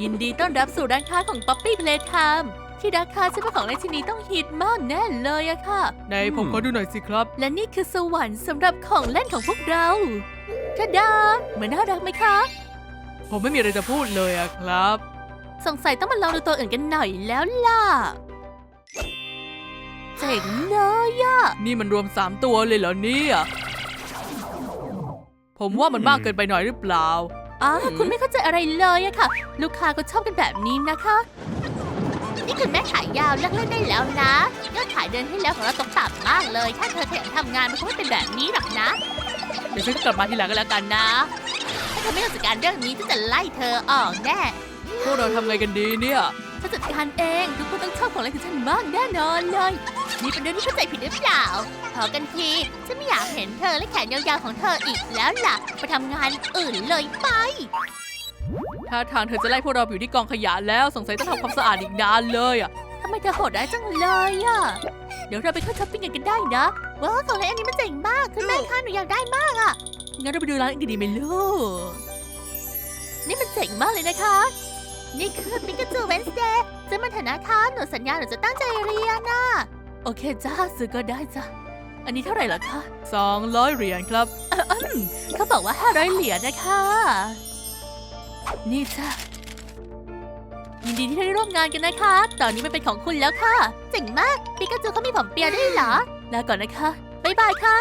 ยินดีต้อนรับสู่ร้านค้าของป๊อปปี้เพลทไทม์ที่ราคาฉันว่าของในชิ้นนี้ต้องฮิตมากแน่เลยอะค่ะ ไหนผมขอดูหน่อยสิครับ และนี่คือสวรรค์สำหรับของเล่นของพวกเราทาดาเหมือนน่ารักไหมคะ ผมไม่มีอะไรจะพูดเลยอะครับ สงสัยต้องมาลองดูตัวอื่นกันหน่อยแล้วล่ะ เจ๋งเลยอะนี่มันรวม 3 ตัวเลยเหรอเนี่ย ผมว่ามันมากเกินไปหน่อยหรือเปล่า อ่าคุณไม่เข้าใจอะไรเลยอะค่ะ ลูกค้าก็ชอบกันแบบนี้นะคะ นี่คุณแม่ขายยาวเลิกเล่นได้แล้วนะยอดขายเดือนที่แล้วของเราตกต่ำมากเลย ถ้าเธอขยันทำงานมันคงไม่เป็นแบบนี้หรอกนะเดี๋ยวฉันกลับมาทีหลังก็แล้วกันนะ ถ้าเธอไม่จัดการเรื่องนี้ฉันจะไล่เธอออกแน่พวกเราทำไงกันดีเนี่ยฉันจัดการเองทุกคนต้องชอบของเล่นของฉันมากแน่นอนเลยนี่เป็นเรื่องที่เข้าใจผิดหรือเปล่า พอกันทีฉันไม่อยากเห็นเธอและแขนยาวๆของเธออีกแล้วล่ะไปทำงานอื่นเลยไปถ้าทางเธอจะไล่พวกเราอยู่ที่กองขยะแล้วสงสัยต้องทำความสะอาดอีกนานเลยอะทำไมเธอโหดร้ายจังเลยอะเดี๋ยวเราไปเข้าช้อปปิ้งกันกันได้นะว้าวของเล่นอันนี้มันเจ๋งมากคุณแม่คะหนูอยากได้มากอะงั้นเราไปดูร้านอื่นดีไหมลูกนี่มันเจ๋งมากเลยนะคะ นี่คือปิกาจูเวนสเดย์จะมาฐานะคะหนูสัญญาหนูจะตั้งใจเรียนนะโอเคจ้าซื้อก็ได้จ้ะ อันนี้เท่าไหร่ล่ะคะ200เหรียญครับ เขาบอกว่า500เหรียญนะคะ นี่จ้ะยินดีที่ได้ร่วมงานกันนะคะ ตอนนี้มันเป็นของคุณแล้วค่ะ เจ๋งมากปิกาจูเขามีผมเปียด้วยเหรอ ลาก่อนนะคะบ๊ายบายค่ะ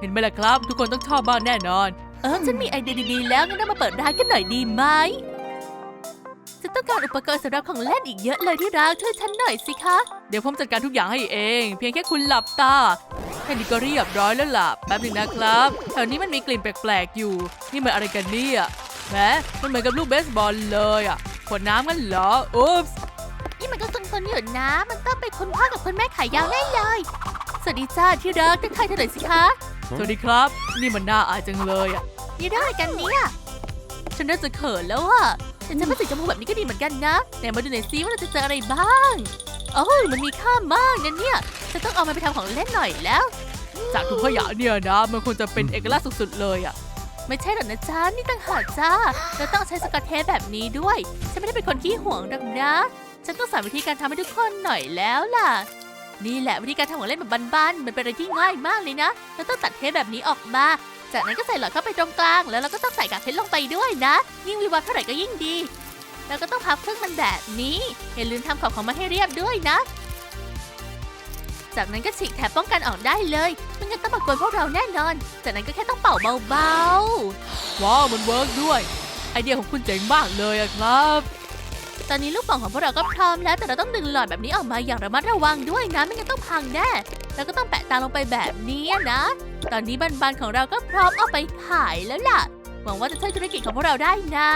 เห็นไหมล่ะครับ ทุกคนต้องชอบบ้างแน่นอน เออฉันมีไอเดียดีๆแล้วงั้นเรามาเปิดร้านกันหน่อยดีไหม ฉันต้องการอุปกรณ์สำหรับของเล่นอีกเยอะเลยที่รักช่วยฉันหน่อยสิคะ เดี๋ยวผมจัดการทุกอย่างให้เอง เพียงแค่คุณหลับตาแค่นี้ก็เรียบร้อยแล้วล่ะแป๊บหนึงนะครับแถวนี้มันมีกลิ่นแปลกๆอยู่ นี่มันอะไรกันเนี่ยแหมมันเหมือนกับลูกเบสบอลเลยอะขวดน้ำกันเหรออุ๊บส์นี่มันก็คนๆอยู่นะ มันต้องเป็นคุณพ่อกับคุณแม่ขายยาวแน่เลยสวัสดีจ้าที่รักทักทายเธอหน่อยสิคะสวัสดีครับ นี่มันน่าอายจังเลยอะนี่ได้กันเนี่ยฉันน่าจะเขินแล้วอะ แต่ฉันว่าสีชมพูแบบนี้ก็ดีเหมือนกันนะไหนมาดูหน่อยซิว่าเราจะเจออะไรบ้างโอ้ยมันมีค่ามากนะเนี่ยฉันต้องเอามันไปทำของเล่นหน่อยแล้ว จากถุงขยะเนี่ยนะ มันควรจะเป็นเอกลักษณ์สุดๆเลยอะไม่ใช่หรอกนะจ๊ะนี่ต่างหากจ้าเราต้องใช้สกอตเทปแบบนี้ด้วย ฉันไม่ได้เป็นคนขี้ห่วงหรอกนะ ฉันต้องสอนวิธีการทำให้ทุกคนหน่อยแล้วล่ะ นี่แหละวิธีการทำของเล่นแบบบ้านๆมันเป็นอะไรที่ง่ายมากเลยนะ เราต้องตัดเทปแบบนี้ออกมา จากนั้นก็ใส่หลอดเข้าไปตรงกลาง แล้วเราก็ต้องใส่กากเพชรลงไปด้วยนะ ยิ่งวิวัฒน์เท่าไหร่ก็ยิ่งดี แล้วก็ต้องพับครึ่งมันแบบนี้อย่าลืมทำขอบของมันให้เรียบด้วยนะ จากนั้นก็ฉีกแถบป้องกันออกได้เลยไม่งั้นต้องมากวนพวกเราแน่นอน จากนั้นก็แค่ต้องเป่าเบาๆว้าวมันเวิร์กด้วย ไอเดียของคุณเจ๋งมากเลยอะครับ ตอนนี้ลูกโป่องของพวกเราก็พร้อมแล้ว แต่เราต้องดึงหลอดแบบนี้ออกมาอย่างระมัดระวังด้วยนะ ไม่งั้นต้องพังแน่ แล้วก็ต้องแปะตาลงไปแบบนี้นะ ตอนนี้บันๆของเราก็พร้อมเอาไปขายแล้วล่ะ หวังว่าจะช่วยธุรกิจของพวกเราได้นะ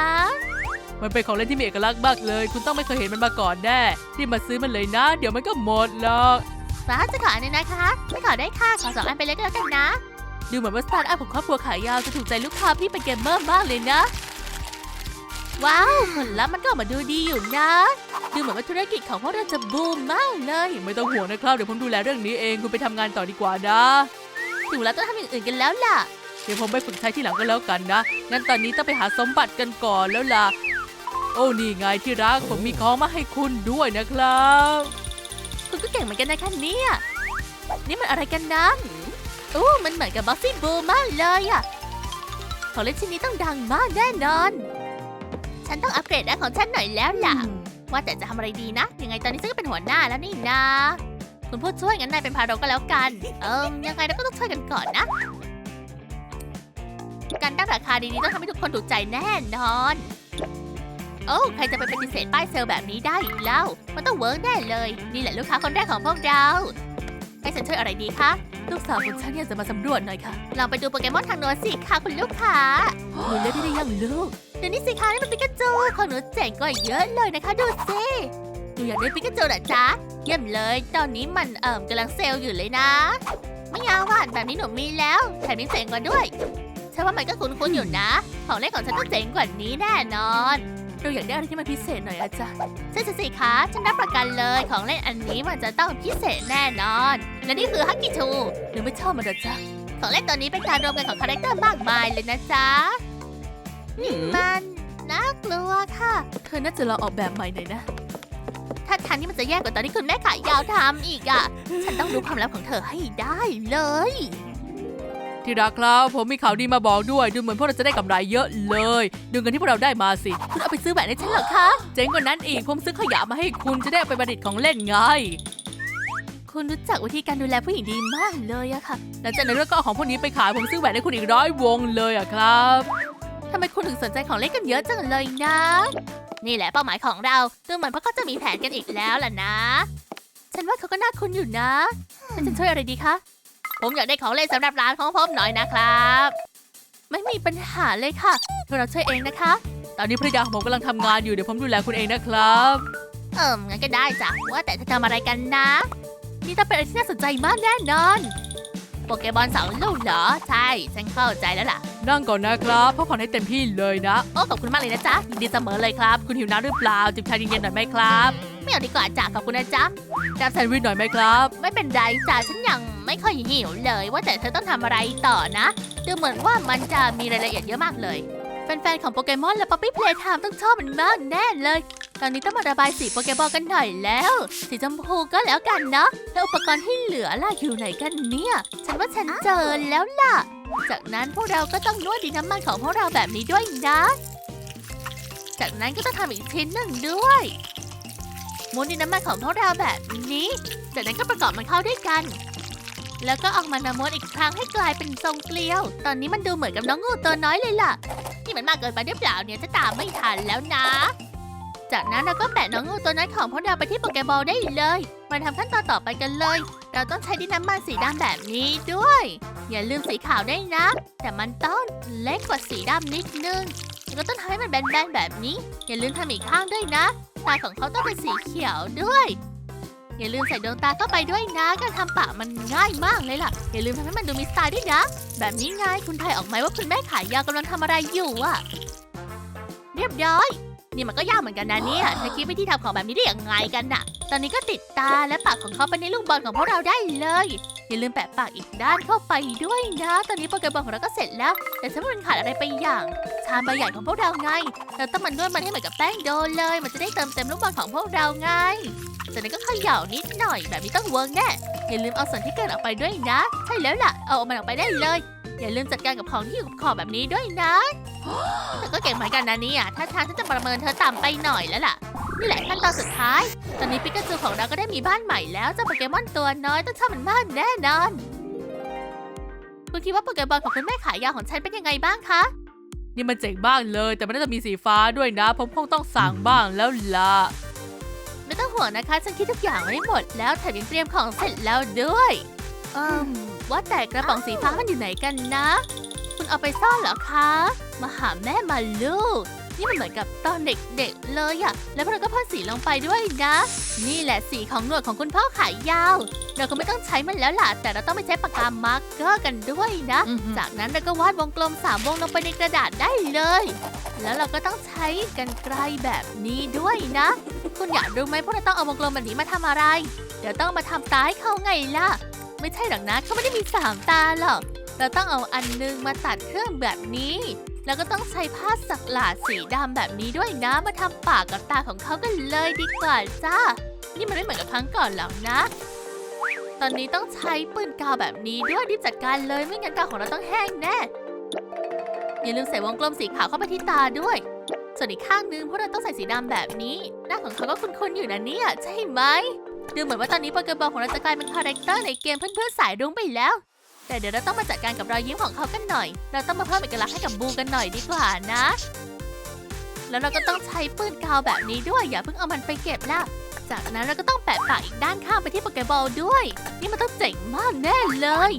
มันเป็นของเล่นที่มีเอกลักษณ์มากเลย คุณต้องไม่เคยเห็นมันมาก่อนแน่รีบมาซื้อมันเลยนะ เดี๋ยวมันก็หมดหรอกฟ้าจะขออันหนึงนะคะไม่ขอได้ค่ะขอสองอันไปเลยก็แล้วกันนะ ดูเหมือนว่าสตาร์ทอัพของครอบครัวขายยาวจะถูกใจลูกค้าที่เป็นเกมเมอร์มากเลยนะ ว้าวผลลัพธ์มันก็ออกมาดูดีอยู่นะ ดูเหมือนว่าธุรกิจของพวกเราจะบูมมากเลย ไม่ต้องห่วงนะครับ เดี๋ยวผมดูแลเรื่องนี้เอง คุณไปทำงานต่อดีกว่านะถึงเวลาต้องทำอย่างอื่นกันแล้วล่ะ เดี๋ยวผมไปฝึกใช้ที่หลังก็แล้วกันนะงั้นตอนนี้ต้องไปหาสมบัติกันก่อนแล้วล่ะ โอ้นี่ไงที่รัก ผมมีของมาให้คุณด้วยนะครับ คุณก็เก่งเหมือนกันนะคะเนี่ย นี่มันอะไรกันนะอู้มันเหมือนกับบ็อกซี่บูมากเลยอะของเล่นชิ้นนี้ต้องดังมากแน่นอน ฉันต้องอัปเกรดด้านของฉันหน่อยแล้วล่ะ ว่าแต่จะทำอะไรดีนะ ยังไงตอนนี้ฉันก็เป็นหัวหน้าแล้วนี่นะ คุณผู้ช่วยงั้นนายเป็นพาเราก็แล้วกัน เอิมยังไงเราก็ต้องช่วยกันก่อนนะ การตั้งราคาดีๆต้องทำให้ทุกคนถูกใจแน่นอน โอ้ใครจะไปปฏิเสธป้ายเซลล์แบบนี้ได้อีกแล้วมันต้องเวิร์กแน่เลย นี่แหละลูกค้าคนแรกของพวกเรา ให้ฉันช่วยอะไรดีคะ ลูกสาวของฉันอยากจะมาสำรวจหน่อยค่ะ ลองไปดูโปเกมอนทางโน้นสิค่ะคุณลูกค้าหนูเล่นได้หรือยังลูก เดี๋ยวนี้สิคะนี่มันปิกาจูของหนูเจ๋งกว่าเยอะเลยนะคะดูสิหนูอยากได้ปิกาจูเหรอจ๊ะ เยี่ยมเลย ตอนนี้มันเอ่มกำลังเซลล์อยู่เลยนะ ไม่เอาว่ะแบบนี้หนูมีแล้ว แถมยังเจ๋งกว่าด้วยใช่ว่ามันก็คุ้นๆอยู่นะ ของเล่นของฉันต้องเจ๋งกว่านี้แน่นอน เราอยากได้อะไรที่มันพิเศษหน่อยอะจ๊ะใช่สิคะฉันรับประกันเลยของเล่นอันนี้มันจะต้องพิเศษแน่นอน และนี่คือฮักกิชูหนูไม่ชอบมันเหรอจ๊ะของเล่นตัวนี้เป็นการรวมกันของคาแรคเตอร์มากมายเลยนะจ๊ะนี่มันน่ากลัวค่ะ เธอน่าจะลองออกแบบใหม่หน่อยนะถ้าทางนี้มันจะแย่กว่าตอนที่คุณแม่ขายยาวทำอีกอะฉันต้องรู้ความลับของเธอให้ได้เลย ที่รักครับผมมีข่าวดีมาบอกด้วย ดูเหมือนพวกเราจะได้กำไรเยอะเลย ดูเงินที่พวกเราได้มาสิ คุณเอาไปซื้อแหวนให้ฉันเหรอคะ เจ๋งกว่านั้นอีกผมซื้อขยะมาให้คุณจะได้เอาไปประดิษฐ์ของเล่นไง คุณรู้จักวิธีการดูแลผู้หญิงดีมากเลยอะค่ะ หลังจากนั้นก็เอาของพวกนี้ไปขายผมซื้อแหวนให้คุณอีกร้อยวงเลยอะครับทำไมคุณถึงสนใจของเล่นกันเยอะจังเลยนะ นี่แหละเป้าหมายของเรา ดูเหมือนพวกเขาจะมีแผนกันอีกแล้วล่ะนะ ฉันว่าเขาก็น่าคุ้นอยู่นะฉันจะช่วยอะไรดีคะ ผมอยากได้ของเล่นสำหรับร้านของผมหน่อยนะครับ ไม่มีปัญหาเลยค่ะเดี๋ยวเราช่วยเองนะคะ ตอนนี้ภรรยาของผมกำลังทำงานอยู่เดี๋ยวผมดูแลคุณเองนะครับ เอิมงั้นก็ได้จ้ะว่าแต่เธอทำอะไรกันนะ นี่ต้องเป็นอะไรที่น่าสนใจมากแน่นอนโปเกมอนสองลูกเหรอ ใช่ ฉันเข้าใจแล้วล่ะ นั่งก่อนนะครับพักผ่อนให้เต็มที่เลยนะ โอ้ขอบคุณมากเลยนะจ๊ะยินดีเสมอเลยครับ คุณหิวน้ำหรือเปล่า จิบชาเย็นๆหน่อยไหมครับ ไม่เอาดีกว่าจ้ะขอบคุณนะจ๊ะแกบแซนด์วิชหน่อยไหมครับ ไม่เป็นไรจ้ะฉันยังไม่ค่อยหิวเลย ว่าแต่เธอต้องทำอะไรต่อนะ ดูเหมือนว่ามันจะมีรายละเอียดเยอะมากเลยแฟนๆของโปเกมอนและป๊อปปี้เพลย์ไทม์ต้องชอบมันมากแน่เลย ตอนนี้ต้องมาระบายสีโปเกมอนกันหน่อยแล้ว สีชมพูก็แล้วกันเนาะแล้วอุปกรณ์ที่เหลือล่ะอยู่ไหนกันเนี่ย ฉันว่าฉันเจอแล้วล่ะ จากนั้นพวกเราก็ต้องนวดดินน้ำมันของพวกเราแบบนี้ด้วยนะ จากนั้นก็ต้องทำอีกชิ้นหนึ่งด้วย ม้วนดินน้ำมันของพวกเราแบบนี้ จากนั้นก็ประกอบมันเข้าด้วยกัน แล้วก็ออกมานำม้วนอีกครั้งให้กลายเป็นทรงเกลียว ตอนนี้มันดูเหมือนกับน้องงูตัวน้อยเลยล่ะ นี่มันมากเกินไปหรือเปล่าเนี่ยจะตามไม่ทันแล้วนะ จากนั้นเราก็แปะน้องงูตัวน้อยของพวกเราไปที่โปเกบอลได้เลย มาทำขั้นตอนต่อไปกันเลย เราต้องใช้ดินน้ำมันสีดำแบบนี้ด้วย อย่าลืมสีขาวได้นะ แต่มันต้องเล็กกว่าสีดำนิดนึง ก็ต้องทำให้มันแบนๆแบบนี้ อย่าลืมทำอีกข้างด้วยนะ ตาของเขาต้องเป็นสีเขียวด้วย อย่าลืมใส่ดวงตาเข้าไปด้วยนะ การทำปากมันง่ายมากเลยล่ะ อย่าลืมทำให้มันดูมีสไตล์ด้วยนะ แบบนี้ไงคุณไทยออกไหมว่าคุณแม่ขายยากำลังทำอะไรอยู่อะเรียบร้อย นี่มันก็ยากเหมือนกันนะเนี่ยเธอคิดวิธีทำของแบบนี้ได้ยังไงกันน่ะ ตอนนี้ก็ติดตาและปากของเขาไปในลูกบอลของพวกเราได้เลย อย่าลืมแปะปากอีกด้านเข้าไปด้วยนะ ตอนนี้โปเกมอนของเราก็เสร็จแล้ว แต่ฉันว่ามันขาดอะไรไปอย่าง ชามใบใหญ่ของพวกเราไง เราต้องมันนวดมันให้เหมือนกับแป้งโดเลย มันจะได้เติมเต็มลูกบอลของพวกเราไงจากนั้นก็เขย่านิดหน่อยแบบนี้ต้องเวิร์กแน่ อย่าลืมเอาส่วนที่เกินออกไปด้วยนะ ใช่แล้วล่ะ เอามันออกไปได้เลย อย่าลืมจัดการกับของที่อยู่กับขอบแบบนี้ด้วยนะแต่ก็เก่งเหมือนกันนะเนี่ยถ้าทางฉันจะประเมินเธอต่ำไปหน่อยแล้วล่ะ นี่แหละขั้นตอนสุดท้าย ตอนนี้ปิกาจูของเราก็ได้มีบ้านใหม่แล้วเจ้าโปเกมอนตัวน้อยต้องชอบมันมากแน่นอน คุณคิดว่าโปเกมอนของคุณแม่ขายยาวของฉันเป็นยังไงบ้างคะ นี่มันเจ๋งบ้างเลย แต่มันน่าจะมีสีฟ้าด้วยนะ ผมคงต้องสั่งบ้างแล้วล่ะ ไม่ต้องห่วงนะคะ ฉันคิดทุกอย่างไว้หมด แล้วแถมยังเตรียมของเสร็จแล้วด้วยเอืม ว่าแต่กระป๋องสีฟ้ามันอยู่ไหนกันนะ คุณเอาไปซ่อนเหรอคะ มาหาแม่มาลูก นี่มันเหมือนกับตอนเด็กๆเลยอะแล้วพวกเราก็พ่นสีลงไปด้วยนะ นี่แหละสีของหนวดของคุณพ่อขายยาว เราก็ไม่ต้องใช้มันแล้วล่ะ แต่เราต้องไปใช้ปากกามาร์กเกอร์กันด้วยนะอือหือจากนั้นเราก็วาดวงกลมสามวงลงไปในกระดาษได้เลย แล้วเราก็ต้องใช้กันไกลแบบนี้ด้วยนะ คุณอยากรู้ไหมพวกเราต้องเอาวงกลมแบบนี้มาทำอะไร เดี๋ยวต้องมาทำตาให้เขาไงล่ะ ไม่ใช่หรอกนะเขาไม่ได้มีสามตาหรอก เราต้องเอาอันนึงมาตัดเครื่องแบบนี้ แล้วก็ต้องใช้ผ้าสักหลาดสีดำแบบนี้ด้วยนะ มาทำปากกับตาของเขากันเลยดีกว่าจ้า นี่มันไม่เหมือนกับครั้งก่อนหรอกนะ ตอนนี้ต้องใช้ปืนกาวแบบนี้ด้วยรีบจัดการเลยไม่งั้นกาวของเราต้องแห้งแน่ อย่าลืมใส่วงกลมสีขาวเข้าไปที่ตาด้วย ส่วนอีกข้างนึงพวกเราต้องใส่สีดำแบบนี้ หน้าของเขาก็คุ้นๆอยู่นะเนี่ย ใช่ไหม ดูเหมือนว่าตอนนี้โปเกมอนของเราจะกลายเป็นคาแรคเตอร์ในเกมเพื่อนๆสายรุ้งไปแล้ว แต่เดี๋ยวเราต้องมาจัดการกับรอยยิ้มของเขากันหน่อย เราต้องมาเพิ่มเอกลักษณ์ให้กับบูกันหน่อยดีกว่านะ แล้วเราก็ต้องใช้ปืนกาวแบบนี้ด้วย อย่าเพิ่งเอามันไปเก็บละจากนั้นเราก็ต้องแปะปากอีกด้านข้างไปที่โปเกบอลด้วย นี่มันต้องเจ๋งมากแน่เลย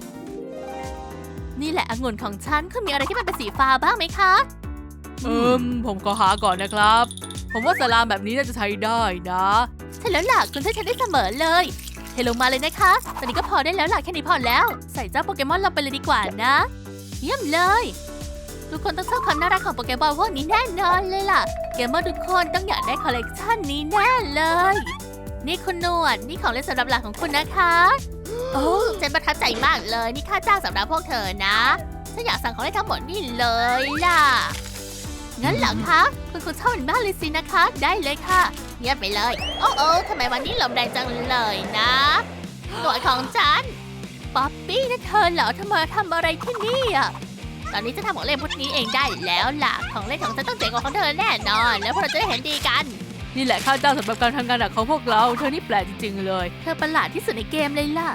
นี่แหละองุ่นของฉันคุณมีอะไรที่มันเป็นสีฟ้าบ้างไหมคะ เอิมผมขอหาก่อนนะครับ ผมว่าสลามแบบนี้น่าจะใช้ได้นะ ใช่แล้วล่ะคุณช่วยฉันได้เสมอเลยเทลงมาเลยนะคะ ตอนนี้ก็พอได้แล้วล่ะแค่นี้พอแล้ว ใส่เจ้าโปเกมอนลงไปเลยดีกว่านะ เยี่ยมเลย ทุกคนต้องชอบความน่ารักของโปเกมอนพวกนี้แน่นอนเลยล่ะ เกมเมอร์ทุกคนต้องอยากได้คอลเลกชันนี้แน่เลย นี่คุณนวดนี่ของเล่นสำหรับหลานของคุณนะคะโอ้ฉันประทับใจมากเลยนี่ค่าจ้างสำหรับพวกเธอนะฉันอยากสั่งของเล่นทั้งหมดนี่เลยล่ะงั้นเหรอคะคุณคงชอบมันมากเลยสินะคะ ได้เลยค่ะ เงียบไปเลย โอ้โอ้ทำไมวันนี้ลมแรงจังเลยนะหน่วยของฉัน ป๊อปปี้นะเธอเหรอทำไมทำอะไรที่นี่อะ ตอนนี้จะทำของเล่นพวกนี้เองได้แล้วล่ะ ของเล่นของฉันต้องเจ๋งกว่าของเธอแน่นอน แล้วพวกเราจะได้เห็นดีกัน นี่แหละค่าจ้างสำหรับการทำงานหนักของพวกเรา เธอนี่แปลกจริงๆเลย เธอประหลาดที่สุดในเกมเลยล่ะ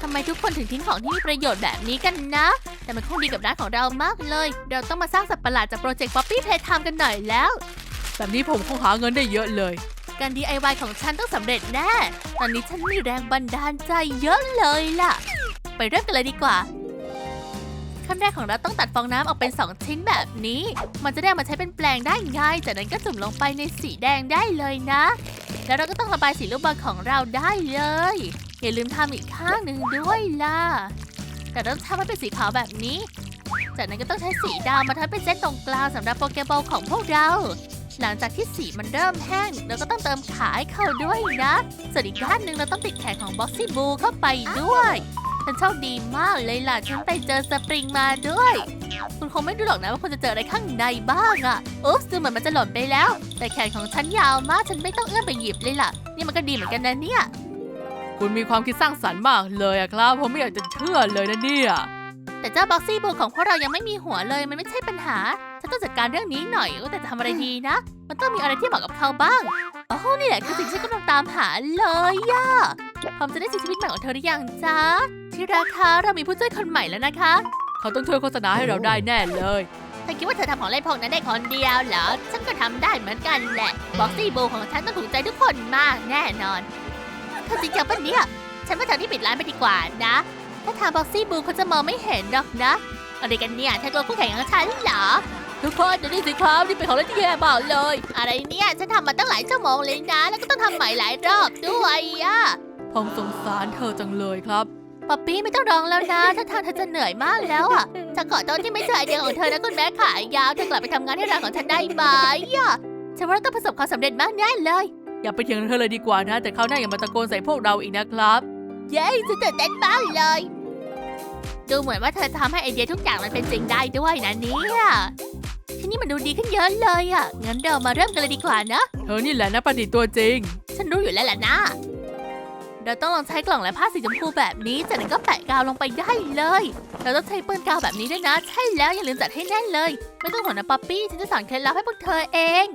ทำไมทุกคนถึงทิ้งของที่มีประโยชน์แบบนี้กันนะ แต่มันคงดีกับร้านของเรามากเลย เราต้องมาสร้างสัตว์ประหลาดจากโปรเจกต์ Poppy Playtime กันหน่อยแล้ว แบบนี้ผมคงหาเงินได้เยอะเลย การ DIY ของฉันต้องสำเร็จแน่ ตอนนี้ฉันมีแรงบันดาลใจเยอะเลยล่ะ ไปเริ่มกันเลยดีกว่า ขั้นแรกของเราต้องตัดฟองน้ำออกเป็น 2 ชิ้นแบบนี้ มันจะได้มาใช้เป็นแปลงได้ง่าย จากนั้นก็จุ่มลงไปในสีแดงได้เลยนะ แล้วเราก็ต้องระบายสีลูกบอลของเราได้เลย อย่าลืมทำอีกข้างหนึ่งด้วยล่ะ แต่ต้องทำให้เป็นสีขาวแบบนี้ จากนั้นก็ต้องใช้สีดำมาทำเป็นเส้นตรงกลางสำหรับโปเกบอลของพวกเรา หลังจากที่สีมันเริ่มแห้ง เราก็ต้องเติมขาให้เข้าด้วยนะ ส่วนอีกด้านหนึ่งเราต้องติดแขนของบ็อกซี่บูเข้าไปด้วยฉันโชคดีมากเลยล่ะ ฉันไปเจอสปริงมาด้วย คุณคงไม่รู้หรอกนะว่าคุณจะเจออะไรข้างในบ้างอะอุ๊บดูเหมือนมันจะหล่นไปแล้ว แต่แขนของฉันยาวมาก ฉันไม่ต้องเอื้อมไปหยิบเลยล่ะ นี่มันก็ดีเหมือนกันนะเนี่ย คุณมีความคิดสร้างสรรค์มากเลยอะครับ ผมไม่อยากจะเชื่อเลยนะเนี่ย แต่เจ้าบ็อกซี่บูของพวกเรายังไม่มีหัวเลย มันไม่ใช่ปัญหา ฉันต้องจัดการเรื่องนี้หน่อยว่าแต่จะทำอะไรดีนะ มันต้องมีอะไรที่เหมาะกับเขาบ้างโอ้นี่แหละคือสิ่งที่ฉันกำลังตามหาเลยอะพร้อมจะได้ชีวิตใหม่ของเธอหรือยังจ๊ะที่ราคาเรามีผู้ช่วยคนใหม่แล้วนะคะ เขาต้องช่วยโฆษณาให้เราได้แน่เลยเธอคิดว่าเธอทำของเล่นพวกนั้นได้คนเดียวเหรอ ฉันก็ทำได้เหมือนกันแหละ บ็อกซี่บูของฉันต้องถูกใจทุกคนมากแน่นอน เธอจริงจังปะเนี่ย ฉันว่าเธอที่ปิดร้านไปดีกว่านะ ถ้าทำบ็อกซี่บูเขาจะมองไม่เห็นหรอกนะ อะไรกันเนี่ยเธอกลัวคู่แข่งของฉันเหรอ ทุกคนดูนี่สิครับนี่เป็นของเล่นที่แย่มากเลย อะไรเนี่ย ฉันทำมาตั้งหลายชั่วโมงเลยนะ แล้วก็ต้องทำใหม่หลายรอบด้วยอะผมสงสารเธอจังเลยครับป๊อปปี้ไม่ต้องร้องแล้วนะถ้าทางเธอจะเหนื่อยมากแล้วอะจะขอโทษที่ไม่ใช่ไอเดียของเธอนะคุณแม่ขายยาวเธอกลับไปทำงานให้ร้านของฉันได้ไหมอะฉันว่าเราต้องประสบความสำเร็จมากแน่เลย อย่าไปเถียงเธอเลยดีกว่านะ แต่เขาวหน้าอย่ามาตะโกนใส่พวกเราอีกนะครับ เย้ฉันตื่นเต้นมากเลย ดูเหมือนว่าเธอทำให้ไอเดียทุกอย่างมันเป็นจริงได้ด้วยนะเนี่ย ที่นี่มันดูดีขึ้นเยอะเลยอะงั้นเรามาเริ่มกันเลยดีกว่านะ เธอนี่แหละนักประดิษฐ์ตัวจริง ฉันรู้อยู่แล้วแหละนะ เราต้องลองใช้กล่องและผ้าสีชมพูแบบนี้จากนั้นก็แปะกาวลงไปได้เลย เราต้องใช้ปืนกาวแบบนี้ด้วยนะ ใช่แล้วอย่าลืมจัดให้แน่นเลย ไม่ต้องห่วงนะป๊อปปี้ ฉันจะสอนเคล็ดลับให้พวกเธอเอง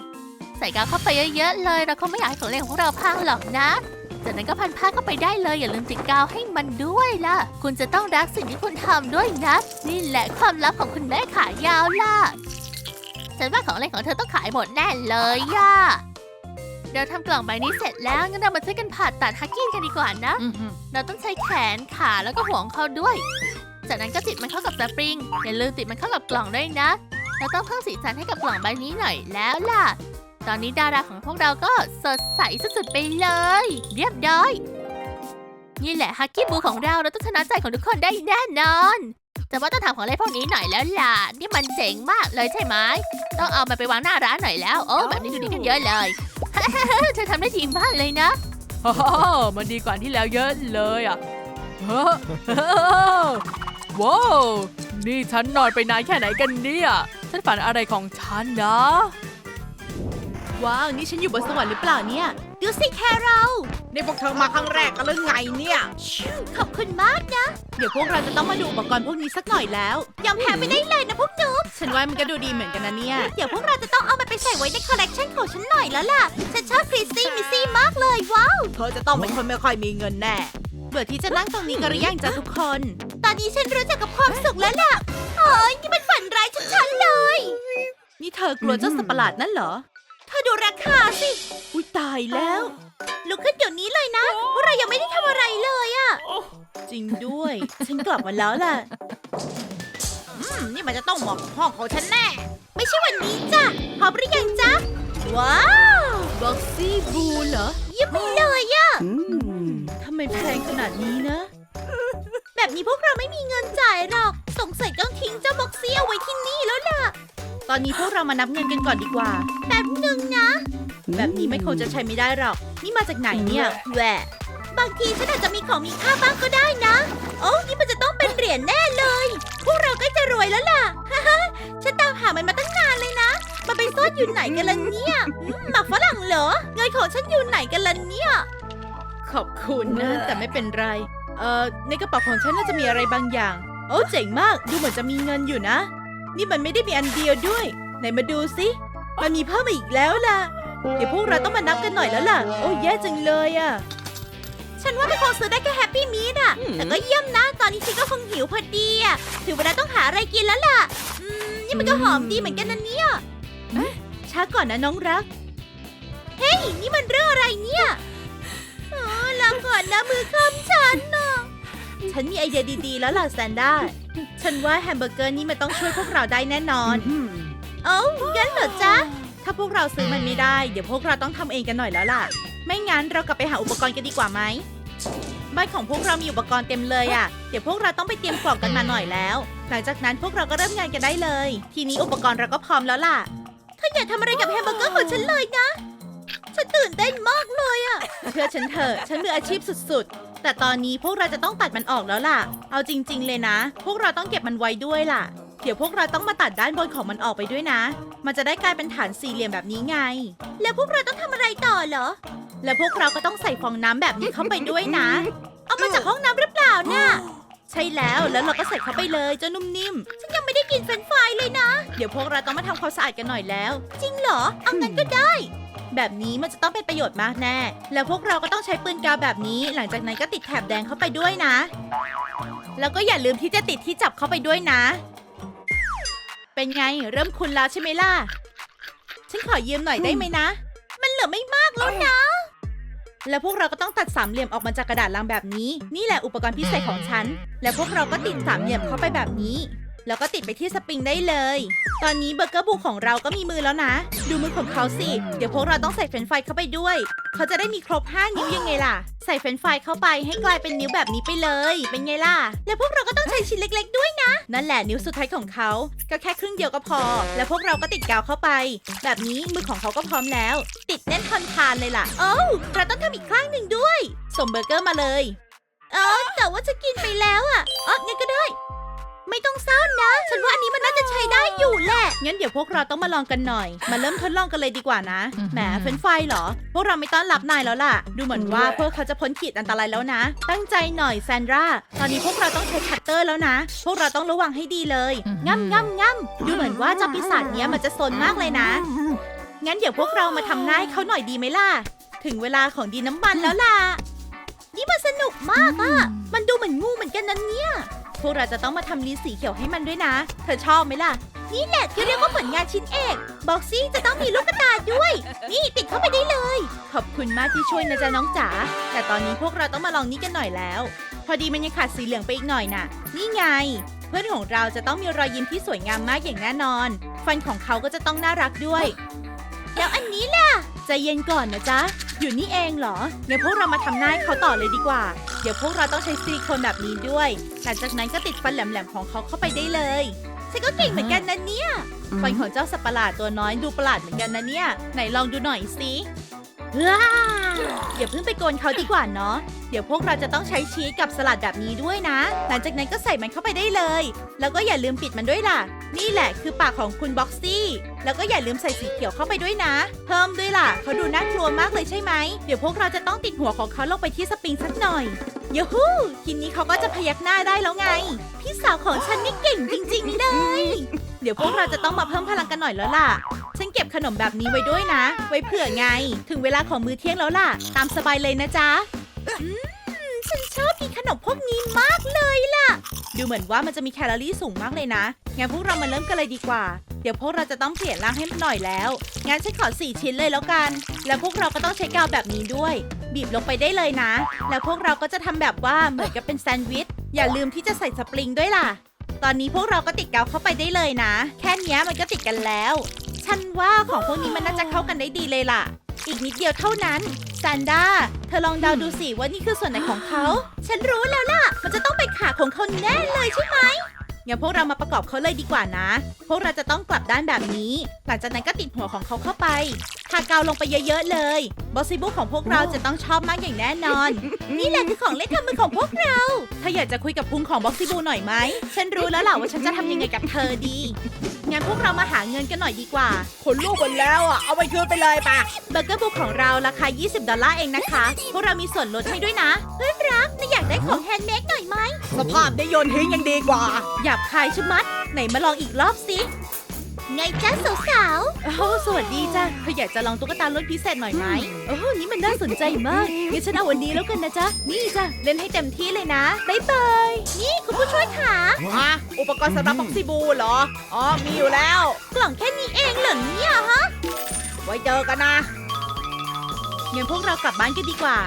ใส่กาวเข้าไปเยอะๆเลย เราคงไม่อยากให้ของเล่นของพวกเราพังหรอกนะจากนั้นก็พันผ้าเข้าไปได้เลย อย่าลืมติดกาวให้มันด้วยล่ะ คุณจะต้องรักสิ่งที่คุณทำด้วยนะ นี่แหละความลับของคุณแม่ขายาวล่ะ ฉันว่าของเล่นของเธอต้องขายหมดแน่เลยย่ะเราทำกล่องใบนี้เสร็จแล้วงั้นเรามาช่วยกันผ่าตัดฮักกี้กันดีกว่านะ เราต้องใช้แขนขาแล้วก็หัวของเขาด้วย จากนั้นก็ติดมันเข้ากับสปริง อย่าลืมติดมันเข้ากับกล่องด้วยนะ เราต้องเพิ่มสีสันให้กับกล่องใบนี้หน่อยแล้วล่ะ ตอนนี้ดาราของพวกเราก็สดใสสุดๆไปเลย เรียบร้อย นี่แหละฮักกี้บูของเราเราต้องชนะใจของทุกคนได้แน่นอน แต่ว่าต้องทำของเล่นพวกนี้หน่อยแล้วล่ะ นี่มันเจ๋งมากเลยใช่ไหม ต้องเอามันไปวางหน้าร้านหน่อยแล้ว โอ้ แบบนี้ดูดีขึ้นเยอะเลย เธอทำได้ดีมากเลยนะโอ้โหมันดีกว่าที่แล้วเยอะเลยอะเฮ้อว้าว นี่ฉันนอนไปนานแค่ไหนกันเนี่ย ฉันฝันอะไรของฉันนะ ว้าว นี่ฉันอยู่บนสวรรค์หรือเปล่าเนี่ย ดูสิแคโรล นี่พวกเธอมาครั้งแรกกันหรือไงเนี่ย ขอบคุณมากนะ เดี๋ยวพวกเราจะต้องมาดูอุปกรณ์พวกนี้สักหน่อยแล้ว ยอมแพ้ไม่ได้เลยนะพวกหนูฉันว่ามันก็ดูดีเหมือนกันนะเนี่ย เดี๋ยวพวกเราจะต้องเอามันไปใส่ไว้ในคอลเลกชันของฉันหน่อยแล้วล่ะ ฉันชอบคริสซี่มิซี่มากเลยว้าว เธอจะต้องเป็นคนไม่ค่อยมีเงินแน่ เบื่อที่จะนั่งตรงนี้กันหรือยังจ้ะทุกคน ตอนนี้ฉันรู้จักกับความสุขแล้วล่ะเฮ้ยนี่มันฝันร้ายชัดๆเลย นี่เธอกลัวเจ้าสัตว์ประหลาดนั่นเหรอ เธอดูราคาสิอุ้ ยตายแล้ว ลุกขึ้นเดี๋ยวนี้เลยนะพวกเรายังไม่ได้ทำอะไรเลยอะ จริงด้วย ฉันกลับมาแล้วล่ะ อืม นี่มันจะต้องเหมาะกับห้องของฉันแน่ ไม่ใช่วันนี้จ้ะพร้อมหรือยังจ๊ะ ว้าวบ็อกซี่บูเหรอเยี่ยมไปเลยอะทำไมแพงขนาดนี้นะ แบบนี้พวกเราไม่มีเงินจ่ายหรอก สงสัยต้องทิ้งเจ้าบ็อกซี่เอาไว้ที่นี่แล้วล่ะ ตอนนี้พวกเรามานับเงินกันก่อนดีกว่าแป๊บหนึ่งนะ แบบนี้ไม่คงจะใช้ไม่ได้หรอก นี่มาจากไหนเนี่ยแหวะบางทีฉันอาจจะมีของมีค่าบ้างก็ได้นะ โอ้นี่มันจะต้องเป็นเหรียญแน่เลย พวกเราก็จะรวยแล้วล่ะฮ่าฮ่าฉันตามหามันมาตั้งนานเลยนะ มันไปซ่อนอยู่ไหนกันล่ะเนี่ยอืมหมักฝรั่งเหรอ เงินของฉันอยู่ไหนกันล่ะเนี่ย ขอบคุณนะ แต่ไม่เป็นไร เอ่อ ในกระเป๋าของฉันน่าจะมีอะไรบางอย่าง โอ้เจ๋งมาก ดูเหมือนจะมีเงินอยู่นะ นี่มันไม่ได้มีอันเดียวด้วย ไหนมาดูสิ มันมีเพิ่มมาอีกแล้วล่ะ เดี๋ยวพวกเราต้องมานับกันหน่อยแล้วล่ะ โอ้แย่จังเลยอะฉันว่าไม่คงซื้อได้แค่แฮปปี้มีดอะแต่ก็เยี่ยมนะ ตอนนี้ฉันก็คงหิวพอดีอะถึงเวลาต้องหาอะไรกินแล้วล่ะ อืม นี่มันก็หอมดีเหมือนกันนะเนี่ยเอ๊ะช้าก่อนนะน้องรัก เฮ้ย นี่มันเรื่องอะไรเนี่ยอ๋อลาก่อนนะมือคำฉันน่ะฉันมีไอเดียดีๆ แล้วล่ะแซนด้า ฉันว่าแฮมเบอร์เกอร์นี้มันต้องช่วยพวกเราได้แน่นอน เอ้างั้นเหรอจ๊ะ ถ้าพวกเราซื้อมันไม่ได้ เดี๋ยวพวกเราต้องทำเองกันหน่อยแล้วล่ะ ไม่งั้นเรากลับไปหาอุปกรณ์กันดีกว่าไหม บ้านของพวกเรามีอุปกรณ์เต็มเลยอะ่ะ เดี๋ยวพวกเราต้องไปเตรียมกล่องกันมาหน่อยแล้ว หลังจากนั้นพวกเราก็เริ่มงานกันได้เลย ทีนี้อุปกรณ์เราก็พร้อมแล้วล่ะ ถ้าอย่าทำอะไรกับแฮมเบอร์เกอร์ของฉันเลยนะ ฉันตื่นเต้นมากเลยอะ่ะ เชื่อฉันเถอะ ฉันมืออาชีพสุดๆ แต่ตอนนี้พวกเราจะต้องตัดมันออกแล้วล่ะ เอาจริง ๆ เลยนะ พวกเราต้องเก็บมันไว้ด้วยล่ะ เดี๋ยวพวกเราต้องมาตัดด้านบนของมันออกไปด้วยนะ มันจะได้กลายเป็นฐานสี่เหลี่ยมแบบนี้ไง แล้วพวกเราต้องทำอะไรต่อเหรอ แล้วพวกเราก็ต้องใส่ฟองน้ำแบบนี้เข้าไปด้วยนะ เอามาจากห้องน้ำหรือเปล่าน่ะ ใช่แล้ว แล้วเราก็ใส่เข้าไปเลยจ้านุ่มนิ่ม ฉันยังไม่ได้กินเฟรนช์ฟรายเลยนะ เดี๋ยวพวกเราต้องมาทำความสะอาดกันหน่อยแล้ว จริงเหรอ เอางั้นก็ได้ แบบนี้มันจะต้องเป็นประโยชน์มากแน่ แล้วพวกเราก็ต้องใช้ปืนกาวแบบนี้ หลังจากนั้นก็ติดแถบแดงเข้าไปด้วยนะ แล้วก็อย่าลืมที่จะติดที่จับเข้าไปด้วยนะ เป็นไง เริ่มคุณแล้วใช่ไหมล่ะ ฉันขอยืมหน่อยได้ไหมนะ มันเหลือไม่มากแล้วนะ แล้วพวกเราก็ต้องตัดสามเหลี่ยมออกมาจากกระดาษลังแบบนี้ นี่แหละอุปกรณ์พิเศษของฉัน และพวกเราก็ติดสามเหลี่ยมเข้าไปแบบนี้ แล้วก็ติดไปที่สปริงได้เลย ตอนนี้เบอร์เกอร์บูของเราก็มีมือแล้วนะ ดูมือของเขาสิ เดี๋ยวพวกเราต้องใส่เฟรนช์ฟรายเข้าไปด้วย เขาจะได้มีครบ 5 นิ้วยังไงล่ะ ใส่เฟรนช์ฟรายเข้าไปให้กลายเป็นนิ้วแบบนี้ไปเลย เป็นไงล่ะ แล้วพวกเราก็ต้องใช้ชิ้นเล็ก ๆ ด้วยนะ นั่นแหละนิ้วสุดท้ายของเขา ก็แค่ครึ่งเดียวก็พอ แล้วพวกเราก็ติดกาวเข้าไป แบบนี้มือของเขาก็พร้อมแล้ว ติดแน่นทนทานเลยล่ะ โอ้เราต้องทำอีกครั้งหนึ่งด้วยส่งเบอร์เกอร์มาเลย เออแต่ว่าจะกินไปแล้วอะอ๋องั้นก็ได้ ไม่ต้องเศร้านะ ฉันว่าอันนี้มันน่าจะใช้ได้อยู่แหละ งั้นเดี๋ยวพวกเราต้องมาลองกันหน่อย มาเริ่มทดลองกันเลยดีกว่านะอือหือแหมเฟรนช์ไฟรายเหรอ พวกเราไม่ต้อนรับนายแล้วล่ะ ดูเหมือนว่าพวกเขาจะพ้นขีดอันตรายแล้วนะ ตั้งใจหน่อยแซนดรา ตอนนี้พวกเราต้องใช้คัตเตอร์แล้วนะ พวกเราต้องระวังให้ดีเลยอือหือง่ำง่ำง่ำดูเหมือนว่าเจ้าปีศาจเนี้ยมันจะซนมากเลยนะ งั้นเดี๋ยวพวกเรามาทำหน้าให้เขาหน่อยดีไหมล่ะ ถึงเวลาของดีน้ำมันแล้วล่ะ นี่มันสนุกมากอะมันดูเหมือนงูเหมือนกันนั้นเนี่ย พวกเราจะต้องมาทำลีสีเขียวให้มันด้วยนะ เธอชอบไหมล่ะ นี่แหละที่เรียกว่าผลงานชิ้นเอกบอกซี่จะต้องมีลูกกระตายด้วย นี่ติดเข้าไปได้เลย ขอบคุณมากที่ช่วยนะจ๊ะน้องจ๋า แต่ตอนนี้พวกเราต้องมาลองนี่กันหน่อยแล้ว พอดีมันยังขาดสีเหลืองไปอีกหน่อยน่ะ นี่ไง เพื่อนของเราจะต้องมีรอยยิ้มที่สวยงามมากอย่างแน่นอน ฟันของเขาก็จะต้องน่ารักด้วย แล้วอันนี้ล่ะ ใจเย็นก่อนนะจ๊ะ อยู่นี่เองเหรองั้นพวกเรามาทำหน้าให้เขาต่อเลยดีกว่า เดี๋ยวพวกเราต้องใช้ซิลิโคนแบบนี้ด้วย หลังจากนั้นก็ติดฟันแหลมๆของเขาเข้าไปได้เลยฉันก็เก่งเหมือนกันนะเนี่ยฟันของเจ้าสัตว์ประหลาดตัวน้อยดูประหลาดเหมือนกันนะเนี่ย ไหนลองดูหน่อยสิว้า อย่าเพิ่งไปโกนเขาดีกว่าเนาะ เดี๋ยวพวกเราจะต้องใช้ชีสกับสลัดแบบนี้ด้วยนะ หลังจากนั้นก็ใส่มันเข้าไปได้เลย แล้วก็อย่าลืมปิดมันด้วยล่ะ นี่แหละคือปากของคุณบ็อกซี่ แล้วก็อย่าลืมใส่สีเขียวเข้าไปด้วยนะ เพิ่มด้วยล่ะ เขาดูน่ากลัวมากเลยใช่ไหม เดี๋ยวพวกเราจะต้องติดหัวของเขาลงไปที่สปริงสักหน่อยยูฮูทีนี้เขาก็จะพยักหน้าได้แล้วไง พี่สาวของฉันนี่เก่งจริง ๆ เลย เดี๋ยวพวกเราจะต้องมาเพิ่มพลังกันหน่อยแล้วล่ะ ฉันเก็บขนมแบบนี้ไว้ด้วยนะ ไว้เผื่อไง ถึงเวลาของมื้อเที่ยงแล้วล่ะ ตามสบายเลยนะจ๊ะอืมฉันชอบกินขนมพวกนี้มากเลยล่ะ ดูเหมือนว่ามันจะมีแคลอรี่สูงมากเลยนะ งั้นพวกเรามาเริ่มกันเลยดีกว่า เดี๋ยวพวกเราจะต้องเปลี่ยนร่างให้มันหน่อยแล้ว งั้นฉันขอ4ชิ้นเลยแล้วกัน แล้วพวกเราก็ต้องใช้กาวแบบนี้ด้วย บีบลงไปได้เลยนะ แล้วพวกเราก็จะทำแบบว่าเหมือนกับเป็นแซนด์วิช อย่าลืมที่จะใส่สปริงด้วยล่ะ ตอนนี้พวกเราก็ติดกาวเข้าไปได้เลยนะ แค่นี้มันก็ติดกันแล้ว ฉันว่าของพวกนี้มันน่าจะเข้ากันได้ดีเลยล่ะ อีกนิดเดียวเท่านั้นซันด้าเธอลองเดาดูสิว่านี่คือส่วนไหนของเขา ฉันรู้แล้วล่ะ มันจะต้องเป็นขาของเขาแน่เลยใช่ไหม งั้นพวกเรามาประกอบเขาเลยดีกว่านะ พวกเราจะต้องกลับด้านแบบนี้ หลังจากนั้นก็ติดหัวของเขาเข้าไป ทากาวลงไปเยอะๆเลย บอสซิบุของพวกเราจะต้องชอบมากอย่างแน่นอน นี่แหละคือของเล่นทำมือของพวกเรา ถ้าอยากจะคุยกับพุงของบ็อกซิบูหน่อยไหม ฉันรู้แล้วล่ะว่าฉันจะทำยังไงกับเธอดี งั้นพวกเรามาหาเงินกันหน่อยดีกว่า คนลูกหมดแล้วอะ เอาไปคืนไปเลยปะเบอร์เกอร์บุ๊กของเราราคา 20 ดอลลาร์เองนะคะ พวกเรามีส่วนลดให้ด้วยนะเพื่อน รักไม่อยากได้ของแฮนด์เมดหน่อยไหม สภาพได้โยนทิ้งยังดีกว่า หยาบคายชะมัด ไหนมาลองอีกรอบสิ ไงจ้าสาวๆโอ้สวัสดีจ้าเธออยากจะลองตุ๊กตาลดพิเศษหน่อยไหมโอ้นี่มันน่าสนใจมากงั้นฉันเอาวันนี้แล้วกันนะจ๊ะ นี่จ้ะเล่นให้เต็มที่เลยนะบ๊ายบาย นี่คุณผู้ช่วยขาอะอุปกรณ์สำหรับบ็อกซิบูเหรอ อ๋อ มีอยู่แล้ว กล่องแค่นี้เองเหรอเนี่ยฮะ ไว้เจอกันนะงั้นพวกเรากลับบ้านกันดีกว่า